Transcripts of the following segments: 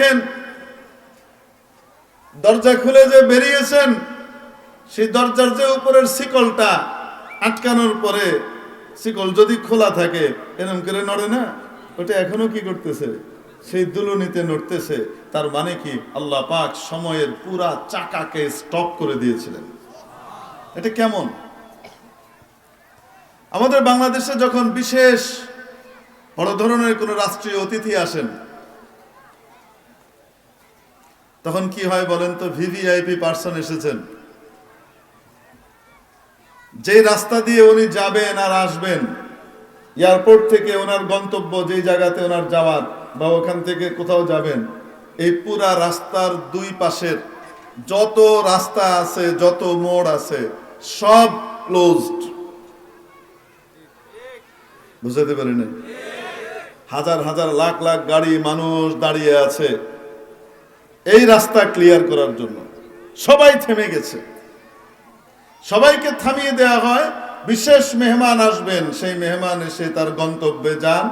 দেখেন, দরজা খুলে যে বেরিয়েছেন, সেই দরজার যে উপরের শিকলটা আটকানোর পরে শিকল যদি খোলা থাকে, এরম করে নড়ে না? ওটা এখনও কি করতেছে? সেই দুলুনিতে নড়তেছে। তার মানে কি? আল্লাহ পাক সময়ের পুরা চাকাকে স্টপ করে দিয়েছিলেন। এটা কেমন? আমাদের বাংলাদেশে যখন বিশেষ বড় ধরনের কোনো রাষ্ট্রীয় অতিথি আসেন তখন কি হয় বলেন তো ভিভিআইপি পার্সন এসেছেন। যে রাস্তা দিয়ে উনি যাবেন আর আসবেন, এয়ারপোর্ট থেকে ওনার গন্তব্য যেই জায়গাতে ওনার যাওয়ার বা ওখান থেকে কোথাও যাবেন, এই পুরা রাস্তার দুই পাশের যত রাস্তা আছে, যত মোড় আছে, সব ক্লোজড বুঝতে পারি না হাজার হাজার লাখ লাখ গাড়ি মানুষ দাঁড়িয়ে আছে। এই রাস্তা ক্লিয়ার করার জন্য। সবাই থেমে গেছে। সবাইকে থামিয়ে দেওয়া হয়। বিশেষ মেহমান আসবেন, সেই মেহমান এসে তার গন্তব্যে যান,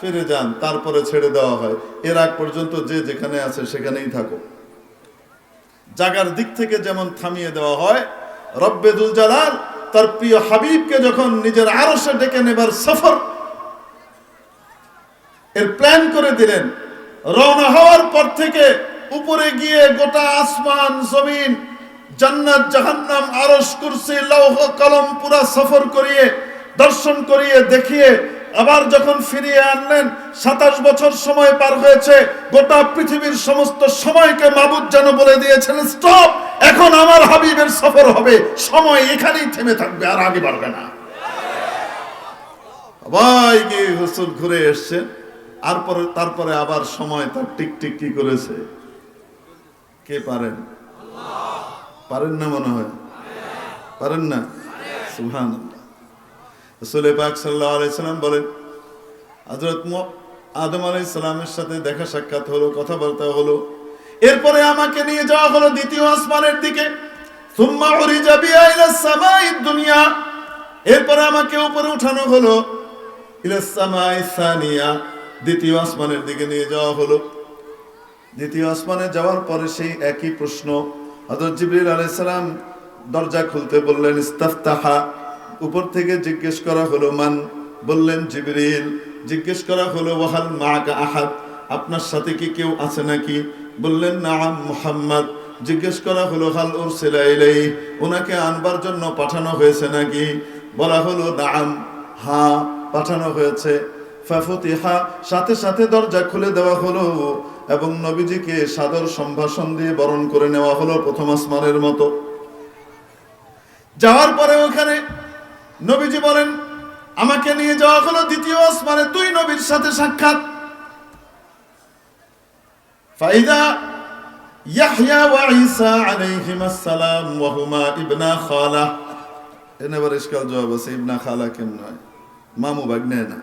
ফিরে যান, তারপরে ছেড়ে দেওয়া হয়। এর আগ পর্যন্ত যে যেখানে আছে সেখানেই থাকো জাগার দিক থেকে যেমন থামিয়ে দেওয়া হয় রব্বেদুল জালাল তার প্রিয় হাবিবকে যখন নিজের আরসে ডেকে নেবার সফর এর প্ল্যান করে দিলেন। রওনা হওয়ার পর থেকে উপরে গিয়ে গোটা আসমান, জমিন, জান্নাত, জাহান্নাম, আরশ, কুরসি, লৌহ, কলম পুরা সফর করিয়ে, দর্শন করিয়ে, দেখিয়ে, আবার যখন ফিরিয়ে আনলেন, সাতাশ বছর সময় পার হয়েছে, গোটা পৃথিবীর সমস্ত সময়কে মাবুদ যেন বলে দিয়েছেন, স্টপ! এখন আমার হাবিবের সফর হবে। সময় এখানেই থেমে থাকবে, আর আগে বাড়বে না। সবাই গিয়ে হুসুল ঘুরে এসছে, আর পরে তারপরে আবার সময় তার টিক টিক কি করেছে? কে পারেন? পারেন না মনে হয়? পারেন না? সুহান রসুল পাক সাল্লাহ আলাইসাল্লাম বলেন হজরত আদম আলাইসালামের সাথে দেখা সাক্ষাৎ হলো, কথাবার্তা হলো। এরপরে আমাকে নিয়ে যাওয়া হলো দ্বিতীয় আসমানের দিকে। এরপরে আমাকে উপরে উঠানো হলো দ্বিতীয় আসমানের দিকে নিয়ে যাওয়া হলো। দ্বিতীয় আসমানে যাওয়ার পরে সেই একই প্রশ্ন। হযরত জিবরিল আলাইহিস সালাম দরজা খুলতে বললেন, ইস্তাফতাহা। উপর থেকে জিজ্ঞেস করা হলো, মান? বললেন, জিবরিল। জিজ্ঞেস করা হলো, ওয়াহাল মাকা আহাদ? আপনার সাথে কি কেউ আছে নাকি? বললেন নাম মুহাম্মদ। জিজ্ঞেস করা হলো, হাল উরসিলা ইলাই ওনাকে আনবার জন্য পাঠানো হয়েছে নাকি? বলা হলো নাম হ্যাঁ পাঠানো হয়েছে। ফাফতিহা। সাথে সাথে দরজা খুলে দেওয়া হলো। এবং নবীজিকে সাদর সম্ভাষণ দিয়ে বরণ করে নেওয়া হলো প্রথম আসমানের মতো। যাওয়ার পরে ওখানে নবীজি বলেন, আমাকে নিয়ে যাওয়া হলো দ্বিতীয় আসমানে, দুই নবীর সাথে সাক্ষাৎ। ফাইদা ইয়াহইয়া ওয়া ঈসা আলাইহিমাস সালাম ওয়া হুমা ইবনা খালা। এনে আবার ইশকাল জবাব আছে, ইবনা খালা কেন নয়? মামু ভাগ্নে না।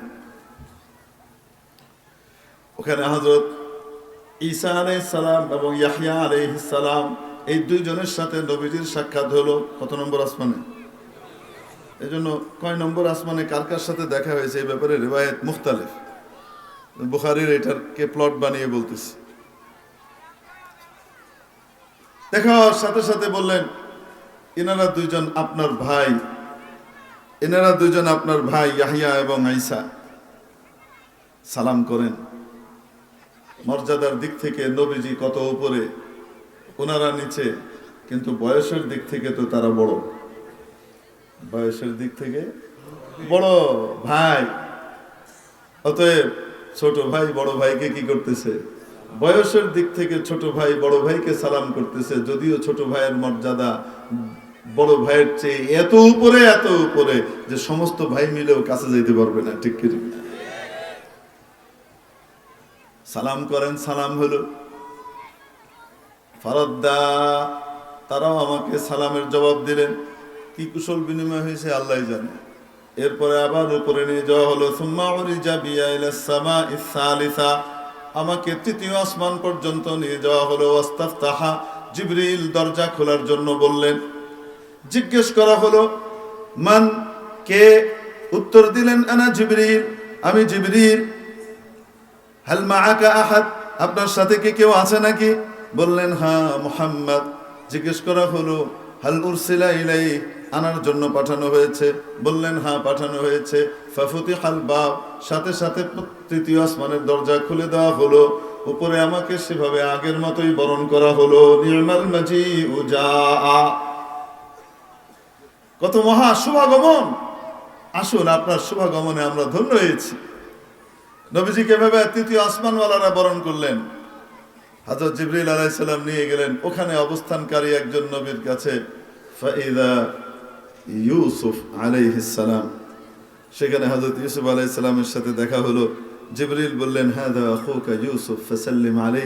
ওখানে হজরত ঈসা আলাইহিস সালাম এবং ইয়াহইয়া আলাইহিস সালাম, এই দুইজনের সাথে নবীজির সাক্ষাৎ হলো কত নম্বর আসমানে? এই জন্য কয় নম্বর আসমানে কার কার সাথে দেখা হয়েছে এই ব্যাপারে রেবায়ত মুখতালিফ। বুখারির এটারকে প্লট বানিয়ে বলতেছি। দেখা হওয়ার সাথে সাথে বললেন এনারা দুইজন আপনার ভাই। এনারা দুইজন আপনার ভাই ইয়াহিয়া এবং আইসা সালাম করেন। মর্যাদার দিক থেকে নবীজি কত উপরে ওনারা নিচে, কিন্তু বয়সের দিক থেকে তো তারা বড় বয়সের দিক থেকে বড় ভাই, অতএব ছোট ভাই বড় ভাইকে কি করতেছে বয়সের দিক থেকে ছোট ভাই বড় ভাইকে সালাম করতেছে, যদিও ছোট ভাইয়ের মর্যাদা বড় ভাইয়ের চেয়ে এত উপরে এত উপরে যে সমস্ত ভাই মিলেও কাছে যাইতে পারবে না, ঠিক কি? সালাম করেন, সালাম হলো। ফারদ্দা, তারাও আমাকে সালামের জবাব দিলেন। কি কুশল বিনিময় হয়েছে, আল্লাহ জানে। এরপরে আবার উপরে নিয়ে যাওয়া হলো ইলা আমাকে তৃতীয় আসমান পর্যন্ত নিয়ে যাওয়া হলো, ওয়াস্তাফতাহা। জিবরিল দরজা খোলার জন্য বললেন। জিজ্ঞেস করা হলো, মান কে? উত্তর দিলেন, আনা জিবরিল। আমি জিবরিল হাল মাআকা আহাদ? আপনার সাথে কি কেউ আছে নাকি? বললেন হ্যাঁ মোহাম্মদ। জিজ্ঞেস করা হলো, হাল উরসিলা ইলাই আনার জন্য পাঠানো হয়েছে। বললেন হ্যাঁ পাঠানো হয়েছে। ফাফুতি হাল বাব। সাথে সাথে তৃতীয় আসমানের দরজা খুলে দেওয়া হলো। উপরে আমাকে সেভাবে আগের মতোই বরণ করা হলো। নির্মাল মাঝি উজা কত মহা শুভাগমন! আসুন, আপনার শুভাগমনে আমরা ধন্য হয়েছি। নবীজিকে ভেবে তৃতীয় আসমানওয়ালারা বরণ করলেন। হজরত জিবরিল আলাইসাল্লাম নিয়ে গেলেন। ওখানে অবস্থানকারী একজন নবীর কাছে, ফাইদা ইউসুফ আলাইহিসসালাম সেখানে হজরত ইউসুফ আলাইসাল্লামের সাথে দেখা হলো। জিবরিল বললেন হ্যাঁ দা আখুকা ইউসুফ, ফাসাল্লিম আলাই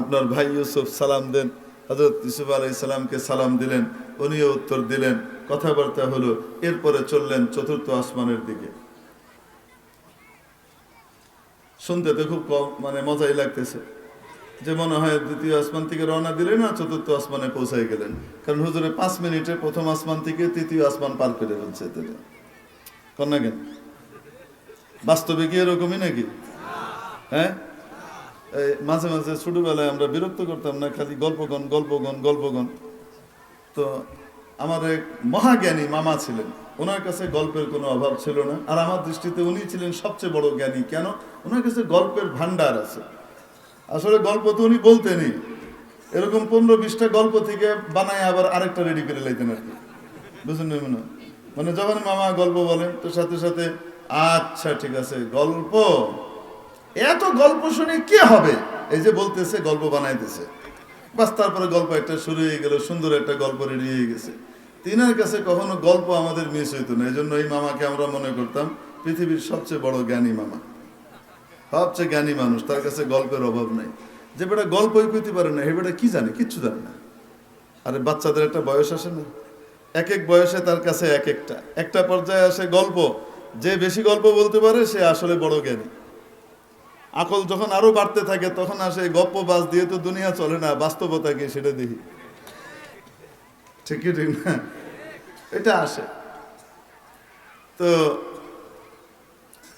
আপনার ভাই ইউসুফ, সালাম দেন। হজরত ইউসুফ আলাইসাল্লামকে সালাম দিলেন। উনিও উত্তর দিলেন। কথাবার্তা হলো, এরপরে চললেন চতুর্থ আসমানের দিকে। শুনতে তো খুব কম মানে মজাই লাগতেছে। যে মনে হয় দ্বিতীয় আসমান থেকে রওনা দিলেন না চতুর্থ আসমানে পৌঁছাই গেলেন। কারণ হুজুরে পাঁচ মিনিটে প্রথম আসমান থেকে তৃতীয় আসমান পার করে ফেলছে কন্যা কেন? বাস্তবে কি এরকমই নাকি? হ্যাঁ? মাঝে মাঝে ছোটবেলায় আমরা বিরক্ত করতাম না, খালি গল্পগণ গল্পগণ গল্পগণ তো আমার এক মহাজ্ঞানী মামা ছিলেন। ওনার কাছে গল্পের কোনো অভাব ছিল না। আর আমার দৃষ্টিতে উনি ছিলেন সবচেয়ে বড় জ্ঞানী। কেন? ওনার কাছে গল্পের ভান্ডার আছে। আসলে গল্প তো উনি বলতেনই। এরকম পনেরো বিশটা গল্প থেকে বানায় আবার আরেকটা রেডি করে লাইতেন আর কি। বুঝলেন মনে? মানে যখন মামা গল্প বলেন, তো সাথে সাথে আচ্ছা ঠিক আছে, গল্প। এত গল্প শুনে কি হবে? এই যে বলতেছে, গল্প বানাইতেছে। বাস তারপরে গল্প একটা শুরু হয়ে গেল, সুন্দর একটা গল্প রেডি হয়ে গেছে। তিনার কাছে কখনো গল্প আমাদের মিস হইতো না। এই জন্য এই মামাকে আমরা মনে করতাম, পৃথিবীর সবচেয়ে বড় জ্ঞানী মামা। সবচেয়ে জ্ঞানী মানুষ, তার কাছে গল্পের অভাব নাই। যে বেটা গল্পই কইতে পারে না, হে বেটা কি জানে? কিচ্ছু জানে না। আরে বাচ্চাদের একটা বয়স আসে না। এক এক বয়সে তার কাছে এক একটা। একটা পর্যায়ে আসে গল্প। যে বেশি গল্প বলতে পারে, সে আসলে বড় জ্ঞানী। আকল যখন আরও বাড়তে থাকে, তখন আসে গপ্প বাস দিয়ে তো দুনিয়া চলে না, বাস্তবতা কি সেটা দেখি। ঠিক কি ঠিক না। এটা আসে। তো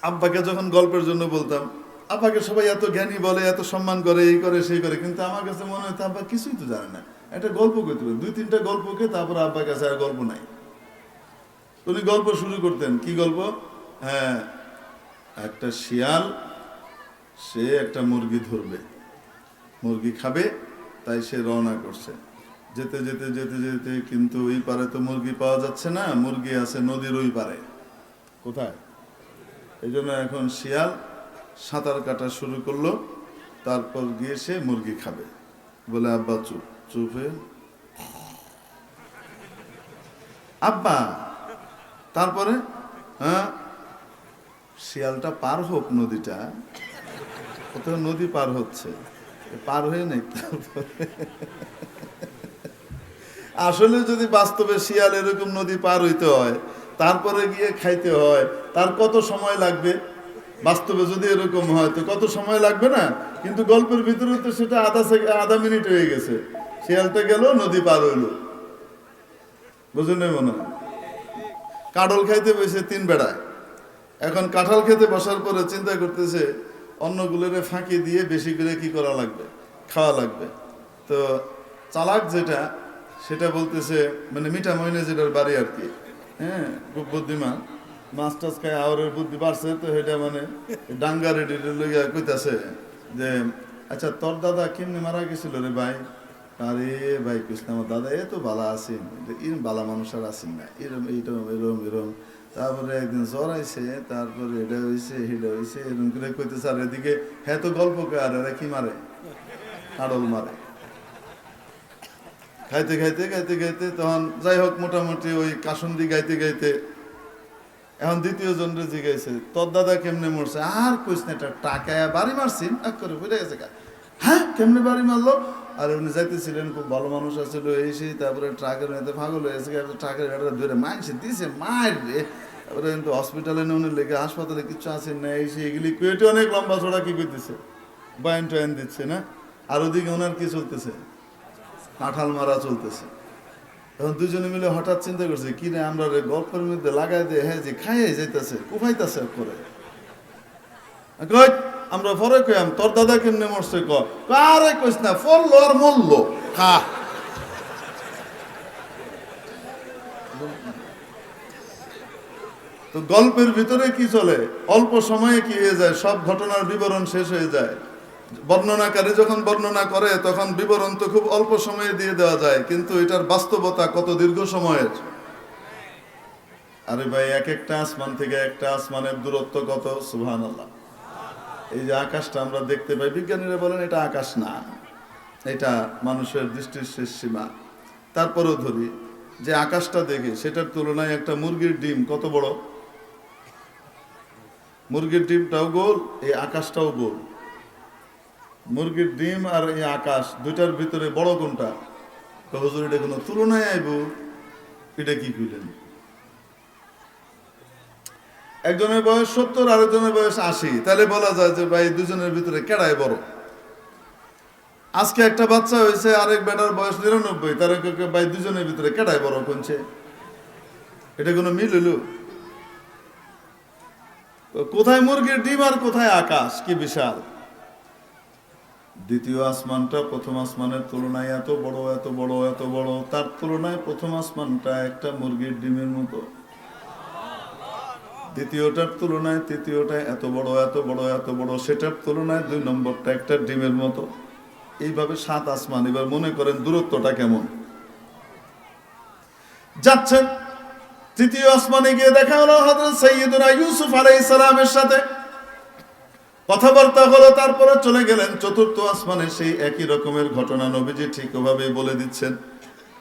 আব্বাকে যখন গল্পের জন্য বলতাম, আব্বাকে সবাই এত জ্ঞানী বলে, এত সম্মান করে, এই করে, সেই করে, কিন্তু আমার কাছে মনে হয় আব্বা কিছুই তো জানে না। একটা গল্প করতে পারে, দুই তিনটা গল্পকে তারপর আব্বার কাছে আর গল্প নাই। উনি গল্প শুরু করতেন। কি গল্প? হ্যাঁ একটা শিয়াল, সে একটা মুরগি ধরবে। মুরগি খাবে, তাই সে রওনা করছে। যেতে যেতে যেতে যেতে কিন্তু ওই পারে তো মুরগি পাওয়া যাচ্ছে না মুরগি আছে নদীর ওই পারে। কোথায়? এই জন্য এখন শিয়াল সাঁতার কাটা শুরু করল তারপর গিয়ে সে মুরগি খাবে। বলে আব্বা চুপ চুপ হয়ে আব্বা তারপরে হ্যাঁ শিয়ালটা পার হোক নদীটা কোথাও নদী পার হচ্ছে। পার হয়ে নেই তারপরে। আসলে যদি বাস্তবে শিয়াল এরকম নদী পার হইতে হয়, তারপরে গিয়ে খাইতে হয়, তার কত সময় লাগবে? বাস্তবে যদি এরকম হয়, তো কত সময় লাগবে না? কিন্তু গল্পের ভিতরে তো সেটা আধা আধা মিনিট হয়ে গেছে। শিয়ালটা গেল, নদী পার হইল। বুঝলেন মনে হয়? কাঁডল খাইতে বসে তিন বেড়ায়। এখন কাঁঠাল খেতে বসার পরে চিন্তা করতেছে অন্যগুলোরে ফাঁকি দিয়ে বেশি করে কি করা লাগবে? খাওয়া লাগবে। তো চালাক যেটা সেটা বলতেছে মানে মিঠা মইনে যেটার বাড়ি আর কি। হ্যাঁ খুব বুদ্ধিমান। টাছ খায় আওয়ারের বুদ্ধি বাড়ছে, তো সেটা মানে ডাঙ্গা রেডি লইয়া কইতাছে যে আচ্ছা তোর দাদা কেমনি মারা গেছিল রে ভাই? আরে ভাই কৃষ্ণ আমার দাদা, এ তো বালা আছেন। এরম বালা মানুষ আর আসেন না। এরম এইরম এরম এরম তারপরে একদিন জ্বর আইছে, তারপরে এটা হয়েছে সেটা হয়েছে এরম করে কইতেছে। আর এদিকে হ্যাঁ তো গল্প কয়, আর কি মারে? কাডল মারে। খাইতে খাইতে খাইতে খাইতে তখন যাই হোক মোটামুটি ওই কাসন্দি গাইতে গাইতে এখন দ্বিতীয় জন জনরে জিগাইছে, তোর দাদা কেমনে মরছে? আর কইস না, এটা টাকায় বাড়ি মারছি, এক করে বুঝে গেছে। হ্যাঁ কেমনে বাড়ি মারলো? আর উনি যাইতেছিলেন, খুব ভালো মানুষ আছিল এই সেই তারপরে ট্রাকের মেয়েতে পাগল হয়েছে ট্রাকের গাড়িটা ধরে মাইছে, দিছে মায়ের রে। তারপরে কিন্তু হসপিটালে নিয়ে লেগে হাসপাতালে কিছু আছে না, এই সেই এগুলি কুয়েটে অনেক লম্বা ছড়া কি করতেছে বায়ন টয়ন দিচ্ছে না? আর ওদিকে ওনার কি চলতেছে? কাঁঠাল মারা চলতেছে। তখন দুজনে মিলে হঠাৎ চিন্তা করছে, কি রে আমরা গল্পের মধ্যে লাগাই দিয়ে হ্যাঁ যে খাইয়ে যাইতেছে, কুফাইতেছে করে আমরা পরে কইয়াম, তোর দাদা কেমনে মরছে ক? আরে কইস না ফললো আর মরলো। খা তো গল্পের ভিতরে কি চলে? অল্প সময়ে কি হয়ে যায়? সব ঘটনার বিবরণ শেষ হয়ে যায়। বর্ণনাকারী যখন বর্ণনা করে, তখন বিবরণ তো খুব অল্প সময়ে দিয়ে দেওয়া যায়, কিন্তু এটার বাস্তবতা কত দীর্ঘ সময়ের? আরে ভাই, এক একটা আসমান থেকে একটা আসমানের দূরত্ব কত? সুহান এই যে আকাশটা আমরা দেখতে পাই, বিজ্ঞানীরা বলেন এটা আকাশ না, এটা মানুষের দৃষ্টির শেষ সীমা। তারপরেও ধরি, যে আকাশটা দেখে, সেটার তুলনায় একটা মুরগির ডিম কত বড়? মুরগির ডিমটাও গোল, এই আকাশটাও গোল। মুরগির ডিম আর এই আকাশ, দুইটার ভিতরে বড় কোনটা? হুজুর, এটা কোনো তুলনায় আইব এটা কি কইলেন? একজনের বয়স সত্তর, আরেকজনের বয়স আশি। তাহলে বলা যায় যে, ভাই, দুজনের ভিতরে কেডায় বড়? আজকে একটা বাচ্চা হয়েছে, আরেক বেটার বয়স নিরানব্বই। তার ভাই, দুজনের ভিতরে কেডায় বড় কোনছে? এটা কোনো মিল হইল? কোথায় মুরগির ডিম আর কোথায় আকাশ? কি বিশাল। দ্বিতীয় আসমানটা প্রথম আসমানের তুলনায় এত বড় এত বড় এত বড়। তার তুলনায় প্রথম আসমানটা একটা মুরগির ডিমের মতো। দ্বিতীয়টার তুলনায় তৃতীয়টা এত বড় এত বড় এত বড়। সেটার তুলনায় দুই নম্বরটা একটা ডিমের মতো। এইভাবে সাত আসমান। এবার মনে করেন দূরত্বটা কেমন? যাচ্ছেন। তৃতীয় আসমানে গিয়ে দেখা হলো হযরত সাইয়্যিদুনা ইউসুফ আলাইহিস সালামের সাথে। কথাবার্তা হলো তারপরে চলে গেলেন চতুর্থ আসমানে সেই একই রকমের ঘটনা নবীজি ঠিক ওভাবে বলে দিচ্ছেন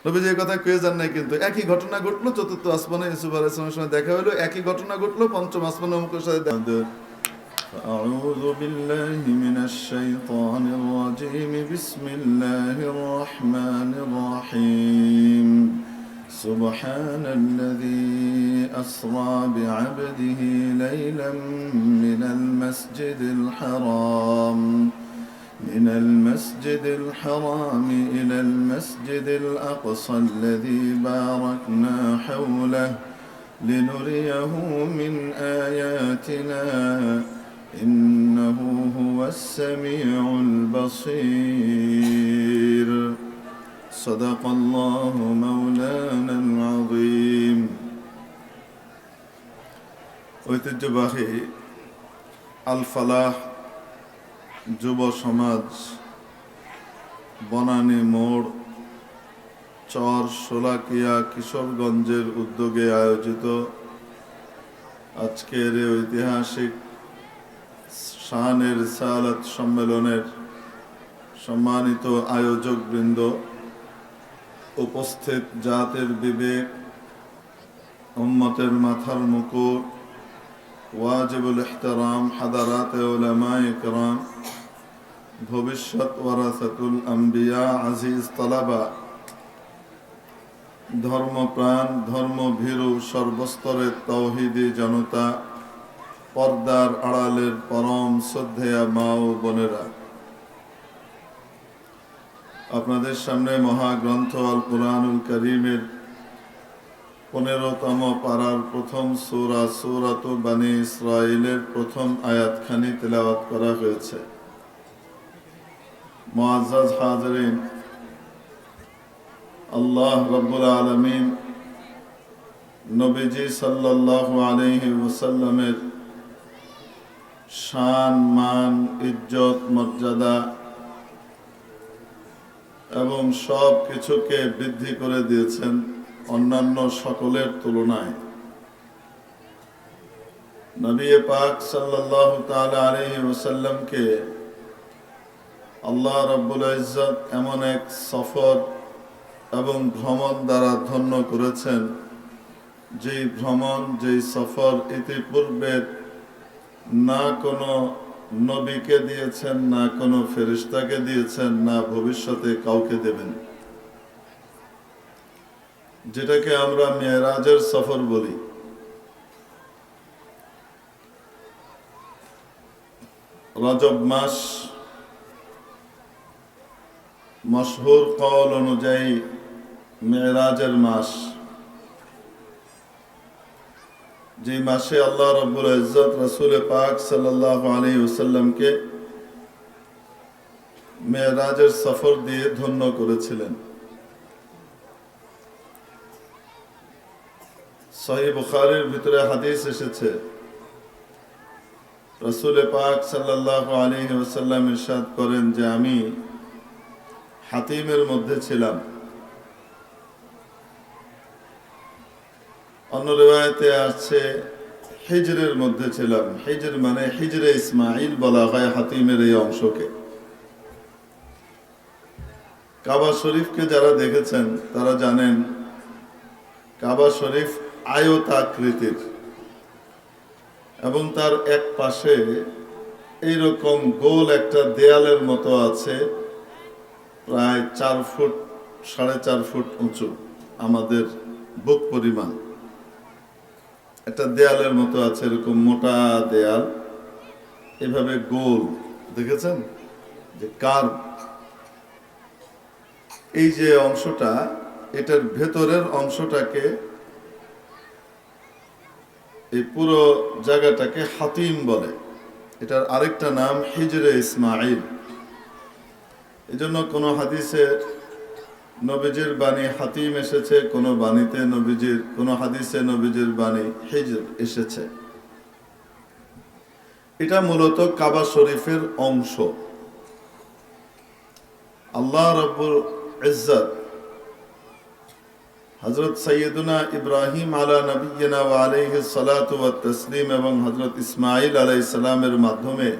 নবীজি এই কথা কয়ে যান নাই কিন্তু একই ঘটনা ঘটলো চতুর্থ আসমানে ইউসুফ আলাইহিস সালামের সঙ্গে দেখা হলো একই ঘটনা ঘটলো পঞ্চম আসমানে অমুকের সাথে দেখা أعوذ بالله من الشيطان الرجيم بسم الله الرحمن الرحيم سبحان الذي أسرى بعبده ليلا من المسجد الحرام من المسجد الحرام إلى المسجد الأقصى الذي باركنا حوله لنريه من آياتنا إنه هو السميع البصير. صدق الله مولانا العظيم ঐতিহ্যবাহী আল ফালাহ যুব সমাজ বনানী মোড় চর সোলাকিয়া কিশোরগঞ্জের উদ্যোগে আয়োজিত আজকের এই ঐতিহাসিক শাহানের সালাত সম্মেলনের সম্মানিত আয়োজক বৃন্দ উপস্থিত জাতের বিবেক, উম্মতের মাথার মুকুর ওয়াজিবুল ইহতারাম, হাদারাতে ওলামা ভবিষ্যৎ ওয়ারাসাতুল আম্বিয়া, আজিজ তালাবা, ধর্মপ্রাণ, ধর্মভীরু সর্বস্তরের তৌহিদি জনতা, পর্দার আড়ালের পরম শ্রদ্ধেয়া মা ও বোনেরা। আপনাদের সামনে মহাগ্রন্থ আল কোরআনুল করিমের পনেরোতম পাড়ার প্রথম সূরা, সূরাত বানী ইসরাইলের প্রথম আয়াতখানি তেলাওয়াত করা হয়েছে। মুআজ্জাজ হাজরিন, আল্লাহ রব্বুল আলামিন নবীজি সাল্লাল্লাহু আলাইহি ওয়াসাল্লামের শান, মান, ইজ্জত, মর্যাদা এবং সব কিছুকে বৃদ্ধি করে দিয়েছেন অন্যান্য সকলের তুলনায়। নবী পাক সাল্লাল্লাহু তাআলা আলাইহি ওয়াসাল্লামকে আল্লাহ রাব্বুল ইজ্জত এমন এক সফর এবং ভ্রমণ দ্বারা ধন্য করেছেন, যেই ভ্রমণ, যেই সফর ইতিপূর্বে না কোনো নবীকে দিয়েছেন না, কোনো ফেরিস্তাকে দিয়েছেন না, ভবিষ্যতে কাউকে দেবেন। যেটাকে আমরা মেয়েরাজের সফর বলি। রজব মাস মশহুর কল অনুযায়ী মেয়েরাজের মাস। যে মাসে আল্লাহ রব্বুল ইজ্জত রসুল পাক সাল্লাহ আলী ওসাল্লামকে মেয়েরাজের সফর দিয়ে ধন্য করেছিলেন। সহি বুখারের ভিতরে হাদিস এসেছে, রসুল পাক সাল্লাহ আলী ইরশাদ করেন যে আমি হাতিমের মধ্যে ছিলাম। অন্য রেওয়ায়তে আছে হিজরের মধ্যে ছিলাম। হিজর মানে হিজরে ইসমাইল বলা হয় হাতিমের এই অংশকে। কাবা শরীফকে যারা দেখেছেন, তারা জানেন, কাবা শরীফ আয়তাকৃতির। এবং তার এক পাশে এইরকম গোল একটা দেয়ালের মতো আছে, প্রায় চার ফুট, সাড়ে চার ফুট উঁচু, আমাদের বুক পরিমাণ। একটা দেয়ালের মতো আছে, এরকম মোটা দেয়াল। এভাবে গোল, দেখেছেন? যে কার এই যে অংশটা, এটার ভেতরের অংশটাকে এই পুরো জায়গাটাকে হাতিম বলে। এটার আরেকটা নাম হিজরে ইসমাইল এই জন্য কোনো হাদিসে নবীজির বাণী হাতিম এসেছে, কোনো বাণীতে নবীজির, কোনো হাদিসে নবীজির বাণী হিজর এসেছে। এটা মূলত কাবা শরীফের অংশ। আল্লাহ রব্বুল ইজ্জত হজরত সৈয়দুনা ইব্রাহিম আলা নবীনা ওয়া আলাইহি সালাতু তাসলিম এবং হজরত ইসমাইল আলাইহিস সালামের মাধ্যমে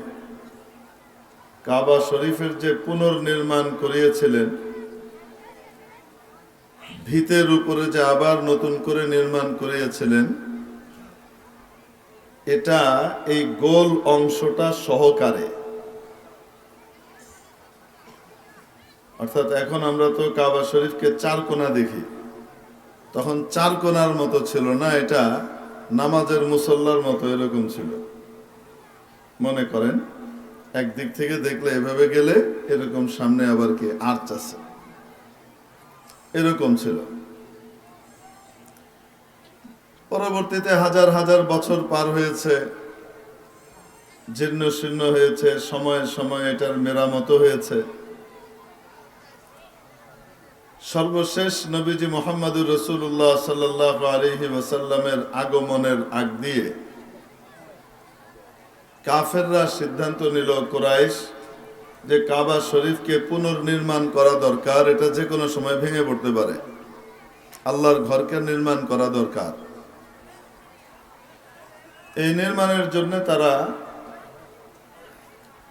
কাবা শরীফের যে পুনর্নির্মাণ করিয়েছিলেন ভিতের উপরে যে আবার নতুন করে নির্মাণ করিয়েছিলেন, এটা এই গোল অংশটা সহকারে। অর্থাৎ এখন আমরা তো কাবা শরীফকে চার কোনা দেখি। তখন চার কোনার মতো ছিল না, এটা নামাজের মুসল্লার মতো এরকম ছিল। মনে করেন, একদিক থেকে দেখলে এভাবে গেলে এরকম সামনে আবার কি আর্চ আছে। এরকম ছিল। পরবর্তীতে হাজার হাজার বছর পার হয়েছে, জীর্ণ শীর্ণ হয়েছে, সময়ে সময়ে এটার মেরামত হয়েছে। সর্বশেষ নবীজি মোহাম্মদুর রসুল্লাহ সাল্লাহ আলহি ওসাল্লামের আগমনের আগ দিয়ে কাফেররা সিদ্ধান্ত নিল, কোরাইশ যে কাবা শরীফকে পুনর্নির্মাণ করা দরকার, এটা যে কোনো সময় ভেঙে পড়তে পারে। আল্লাহর ঘরকে নির্মাণ করা দরকার। এই নির্মাণের জন্য তারা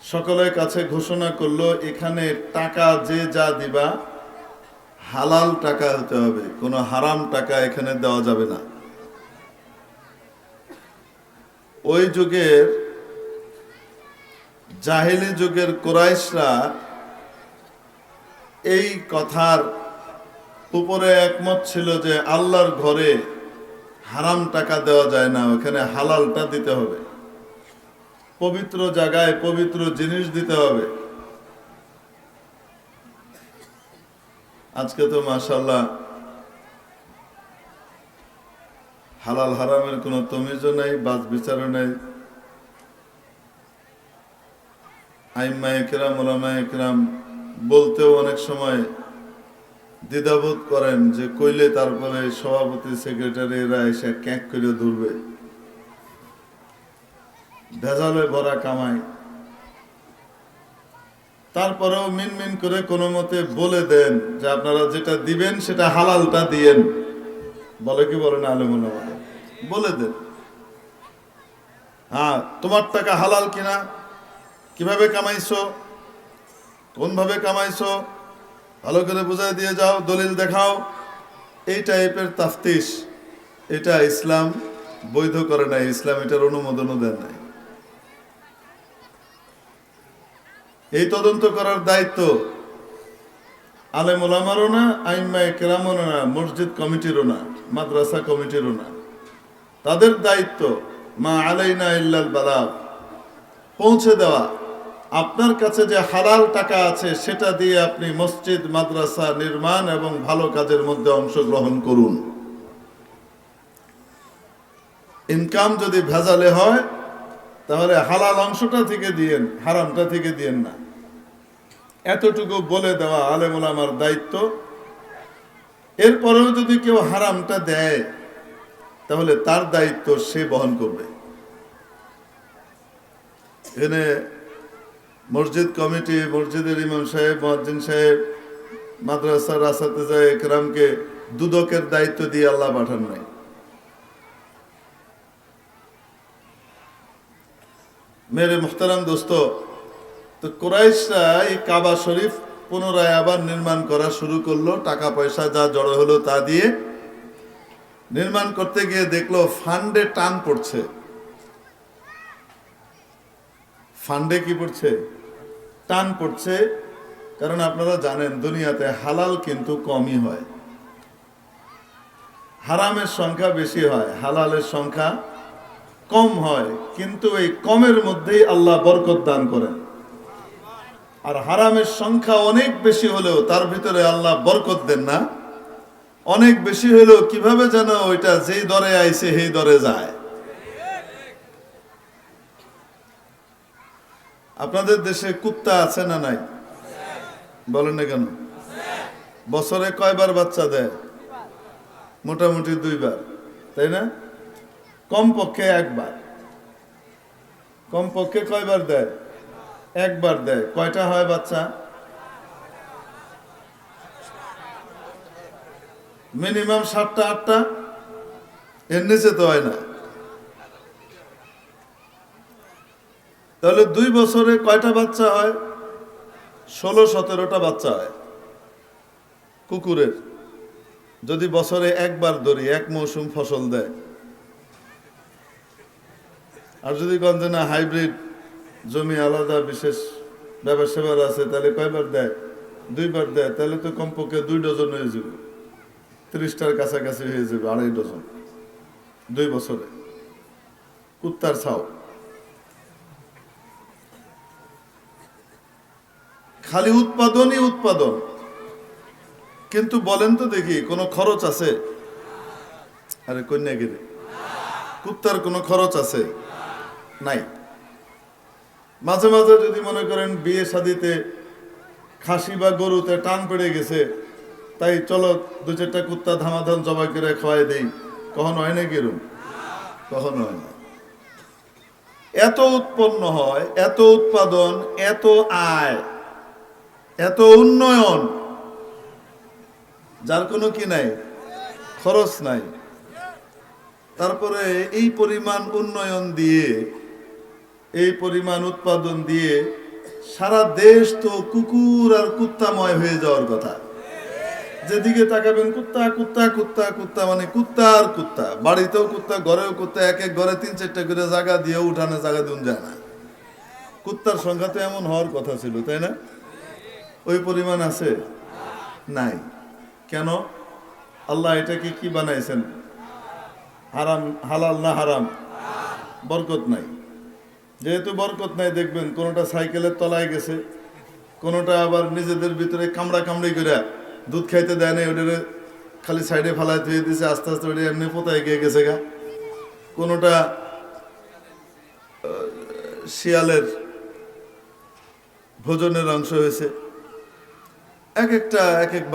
সকলের কাছে ঘোষণা করল, এখানে টাকা যে যা দিবা, হালাল টাকা হতে হবে, কোনো হারাম টাকা এখানে দেওয়া যাবে না। ওই যুগের জাহেলি যুগের কোরাইশরা এই কথার উপরে একমত ছিল যে আল্লাহর ঘরে হারাম টাকা দেওয়া যায় না, ওখানে হালালটা দিতে হবে। পবিত্র জায়গায় পবিত্র জিনিস দিতে হবে। আজকে তো মাসাল্লাহ হালাল হারামের কোনো তমিজও নেই বাজ বিচারও নেই। আইম্মা একরাম ওলামা একরাম বলতেও অনেক সময় দ্বিধাবোধ করেন যে কইলে তারপরে সভাপতি সেক্রেটারি এরা এসে ক্যাক করে ধরবে। ভেজালে ভরা কামায় তারপরেও মিন মিন করে কোনো মতে বলে দেন যে আপনারা যেটা দিবেন সেটা হালালটা দিয়েন। বলে কি বলেন আলমুল বলে দেন। হ্যাঁ তোমার টাকা হালাল কিনা? কীভাবে কামাইছো? কোনভাবে কামাইছো? ভালো করে বুঝাই দিয়ে যাও, দলিল দেখাও। এই টাইপের তাফতিস এটা ইসলাম বৈধ করে নাই, ইসলাম এটার অনুমোদনও দেন নাই। এই তদন্ত করার দায়িত্ব আলেম ওলামারও না আইম্মা কেরামও না, মসজিদ কমিটিরও না, মাদ্রাসা কমিটিরও না। তাদের দায়িত্ব, মা আলাইনা ইল্লাল বালাগ, পৌঁছে দেওয়া। আপনার কাছে যে হালাল টাকা আছে, সেটা দিয়ে আপনি মসজিদ, মাদ্রাসা নির্মাণ এবং ভালো কাজের মধ্যে অংশগ্রহণ করুন। ইনকাম যদি ভেজালে হয়, তাহলে হালাল অংশটা থেকে দিয়েন, হারামটা থেকে দিয়েন না। এতটুকু বলে দেওয়া আলেমুল আমার দায়িত্ব। এরপরেও যদি কেউ হারামটা দেয়, তাহলে তার দায়িত্ব সে বহন করবে। এখানে মসজিদ কমিটি, মসজিদের ইমাম সাহেব মহাজিন সাহেব, মাদ্রাসার আসাতে একরামকে দুদকের দায়িত্ব দিয়ে আল্লাহ পাঠান নাই। মেরে মুখতারাম দোস্ত, তো কোরাইশরা এই কাবা শরীফ পুনরায় আবার নির্মাণ করা শুরু করল, টাকা পয়সা যা জড়ো হলো তা দিয়ে। নির্মাণ করতে গিয়ে দেখল ফান্ডে টান পড়ছে। ফান্ডে কি পড়ছে? টান পড়ছে, কারণ আপনারা জানেন দুনিয়াতে হালাল কিন্তু কমই হয়। হারামের সংখ্যা বেশি হয়, হালালের সংখ্যা কম হয়, কিন্তু এই কমের মধ্যেই আল্লাহ বরকত দান করেন। আর হারামের সংখ্যা অনেক বেশি হলেও তার ভিতরে আল্লাহ বরকত দেন না। অনেক বেশি হলেও কীভাবে যেন ওইটা যেই দরে আইছে সেই দরে যায়। আপনাদের দেশে কুত্তা আছে না নাই? বলেন না কেন? বছরে কয়বার বাচ্চা দেয়? মোটামুটি দুইবার, তাই না? কমপক্ষে একবার। কমপক্ষে কয়বার দেয়? একবার দেয়। কয়টা হয় বাচ্চা? মিনিমাম সাতটা, আটটা? এর নিচে তো হয় না। তাহলে দুই বছরে কয়টা বাচ্চা হয়? ষোলো, সতেরোটা বাচ্চা হয়। কুকুরের। যদি বছরে একবার ধরি, এক মৌসুম ফসল দেয়। আর যদি গঞ্জে না, হাইব্রিড জমি আলাদা, বিশেষ সেবার আছে, তাহলে কয়বার দেয়? দুইবার দেয়, তাহলে তো কমপক্ষে দুই ডজন হয়ে যাবে। ত্রিশটার কাছাকাছি হয়ে যাবে, আড়াই ডজন। দুই বছরে। কুত্তার ছাও। খালি উৎপাদনই উৎপাদন। কিন্তু বলেন তো দেখি, কোনো খরচ আছে? আরে কন্যাগিরি কুত্তার কোনো খরচ আছে? নাই। মাঝে মাঝে যদি মনে করেন বিয়ে শাদিতে খাসি বা গরুতে টান পড়ে গেছে, তাই চলো দু চারটা কুত্তা ধামাধাম জবাই করে খাওয়াই দেই। কখনো হয় না কিরম কখনো হয় না। এত উৎপন্ন হয়, এত উৎপাদন, এত আয়। এত উন্নয়ন, যার কোনো কি নাই, খরচ নাই। তারপরে এই পরিমাণ উন্নয়ন দিয়ে, এই পরিমাণ উৎপাদন দিয়ে সারা দেশ তো কুকুর আর কুত্তাময় হয়ে যাওয়ার কথা। যেদিকে তাকাবেন, কুত্তা কুত্তা কুত্তা কুত্তা মানে কুত্তা আর কুত্তা। বাড়িতেও কুত্তা, ঘরেও কুত্তা, এক এক ঘরে তিন চারটা করে জায়গা দিয়ে উঠানে জায়গা দিন যায় না। কুত্তার সংখ্যা তো এমন হওয়ার কথা ছিল, তাই না? ওই পরিমাণ আছে? নাই। কেন? আল্লাহ এটাকে কি বানাইছেন? হারাম, হালাল না হারাম? বরকত নাই। যেহেতু বরকত নাই, দেখবেন কোনোটা সাইকেলের তলায় গেছে, কোনোটা আবার নিজেদের ভিতরে কামড়া কামড়ি করে দুধ খাইতে দেয় না ওটা খালি সাইডে ফালাই ধুয়ে দিয়েছে আস্তে আস্তে ওটা এমনি পোতায় গিয়ে গেছে গা। কোনোটা শিয়ালের ভোজনের অংশ হয়েছে এক একটা এক এক